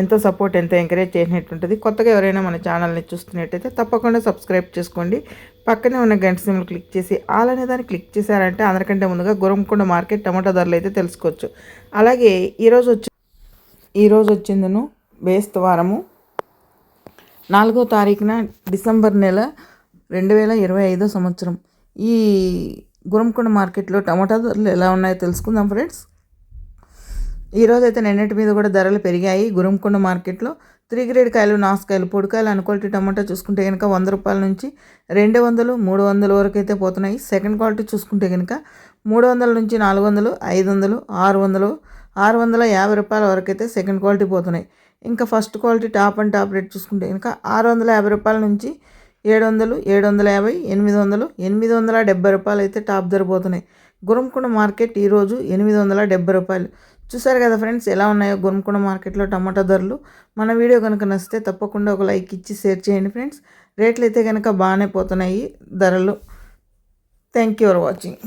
ఎంతో సపోర్ట్ ఎంతో ఎంకరేజ్ చేసినట్టుంటుంది కొత్తగా ఎవరైనా మన ఛానల్ని చూస్తున్నట్టయితే తప్పకుండా సబ్స్క్రైబ్ చేసుకోండి. పక్కనే ఉన్న గంట సిమ్లు క్లిక్ చేసి ఆల్ అనే దాన్ని క్లిక్ చేశారంటే అందరికంటే ముందుగా గురంకొండ మార్కెట్ టమాటా ధరలు అయితే తెలుసుకోవచ్చు. అలాగే ఈరోజు వచ్చి ఈరోజు వచ్చిందను బేస్తవారము. నాలుగో తారీఖున డిసెంబర్ నెల రెండు వేల ఇరవై ఐదో సంవత్సరం. ఈ గురంకొండ మార్కెట్లో టమాటా ధరలు ఎలా ఉన్నాయో తెలుసుకుందాం ఫ్రెండ్స్. ఈరోజు అయితే నిన్నటి మీద కూడా ధరలు పెరిగాయి. గురంకొండ మార్కెట్లో త్రీ గ్రేడ్ కాయలు నాసుకాయలు పొడికాయలు అనుక్వాలిటీ టమాటా చూసుకుంటే కనుక వంద రూపాయల నుంచి రెండు వందలు మూడు వందల వరకు అయితే పోతున్నాయి. సెకండ్ క్వాలిటీ చూసుకుంటే కనుక మూడు వందల నుంచి నాలుగు వందలు ఐదు వందలు ఆరు వందలు ఆరు వందల యాభై రూపాయల వరకు అయితే సెకండ్ క్వాలిటీ పోతున్నాయి. ఇంకా first quality top and top rate చూసుకుంటే కనుక ఆరు వందల యాభై రూపాయల నుంచి ఏడు వందలు ఏడు వందల యాభై ఎనిమిది వందలు ఎనిమిది వందల డెబ్బై రూపాయలు అయితే టాప్ ధర పోతున్నాయి. గురంకొండ మార్కెట్ ఈరోజు ఎనిమిది వందల డెబ్బై రూపాయలు. చూసారు కదా ఫ్రెండ్స్ ఎలా ఉన్నాయో గురంకొండ మార్కెట్లో టమాటా ధరలు. మన వీడియో కనుక నచ్చితే తప్పకుండా ఒక లైక్ ఇచ్చి షేర్ చేయండి ఫ్రెండ్స్. రేట్లు అయితే కనుక బాగానే పోతున్నాయి ధరలు. Thank you for watching.